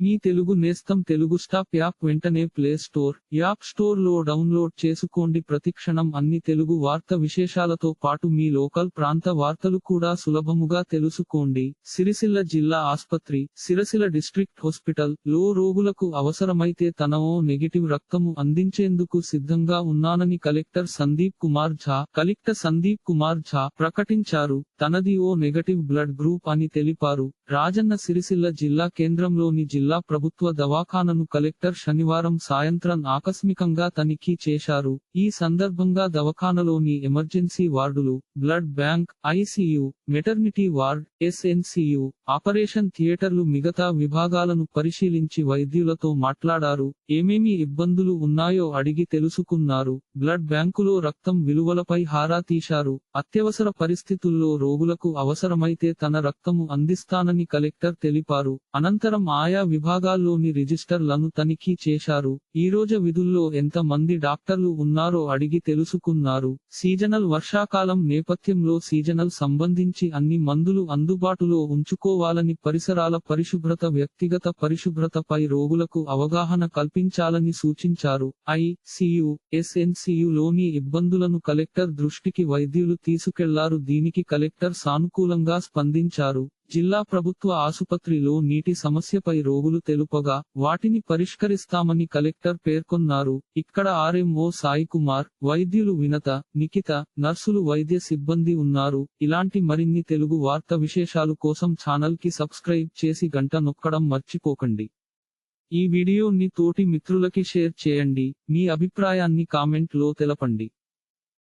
మీ తెలుగు నేస్తం Telugu stop app వెంటనే play store app స్టోర్లో డౌన్లోడ్ చేసుకోండి. ప్రతిక్షణం అన్ని తెలుగు వార్త విశేషాలతో పాటు మీ లోకల్ ప్రాంత వార్తలు కూడా సులభముగా తెలుసుకోండి. సిరిసిల్ల జిల్లా ఆస్పత్రి సిరసిల డిస్ట్రిక్ట్ హాస్పిటల్లో రోగులకు అవసరమైతే తన ఓ నెగిటివ్ రక్తము అందించేందుకు సిద్ధంగా ఉన్నానని కలెక్టర్ సందీప్ కుమార్ ఝా కలెక్టర్ సందీప్ కుమార్ ఝా ప్రకటించారు. తనది ఓ నెగటివ్ బ్లడ్ గ్రూప్ అని తెలిపారు. రాజన్న సిరిసిల్ల జిల్లా కేంద్రంలోని జిల్లా ప్రభుత్వ దవాఖానను కలెక్టర్ శనివారం సాయంత్రం ఆకస్మికంగా తనిఖీ చేశారు. ఈ సందర్భంగా దవాఖానలోని ఎమర్జెన్సీ వార్డులు blood bank ICU maternity ward SNCU operation థియేటర్లు మిగతా విభాగాలను పరిశీలించి వైద్యులతో మాట్లాడారు. ఏమేమి ఇబ్బందులు ఉన్నాయో అడిగి తెలుసుకున్నారు. బ్లడ్ బ్యాంకులో రక్తం విలువలపై హారా తీశారు. అత్యవసర పరిస్థితుల్లో రోగులకు అవసరమైతే తన రక్తము అందిస్తానని కలెక్టర్ తెలిపారు. అనంతరం ఆయా విభాగాల్లోని రిజిస్టర్లను తనిఖీ చేశారు. ఈ రోజు విధుల్లో ఎంత మంది డాక్టర్లు ఉన్నారో అడిగి తెలుసుకున్నారు. సీజనల్ వర్షాకాలం నేపథ్యంలో సీజనల్ సంబంధించి అన్ని మందులు అందుబాటులో ఉంచుకోవాలని పరిసరాల పరిశుభ్రత వ్యక్తిగత పరిశుభ్రతపై రోగులకు అవగాహన కల్పించాలని సూచించారు. ఐ సియు ఎస్ఎన్సియు లోని ఇబ్బందులను కలెక్టర్ దృష్టికి వైద్యులు తీసుకెళ్ళారు. దీనికి కలెక్టర్ సానుకూలంగా స్పందించారు. జిల్లా ప్రభుత్వ ఆసుపత్రిలో నీటి సమస్యపై రోగులు తెలుపగా వాటిని పరిష్కరిస్తామని కలెక్టర్ పేర్కొన్నారు. ఇక్కడ ఆర్ఎంఓ సాయి కుమార్ వైద్యులు వినత నిఖిత నర్సులు వైద్య సిబ్బంది ఉన్నారు. ఇలాంటి మరిన్ని తెలుగు వార్త విశేషాలు కోసం ఛానల్కి సబ్స్క్రైబ్ చేసి గంట నొక్కడం మర్చిపోకండి. ఈ వీడియోని తోటి మిత్రులకి షేర్ చేయండి. మీ అభిప్రాయాన్ని కామెంట్లో తెలపండి.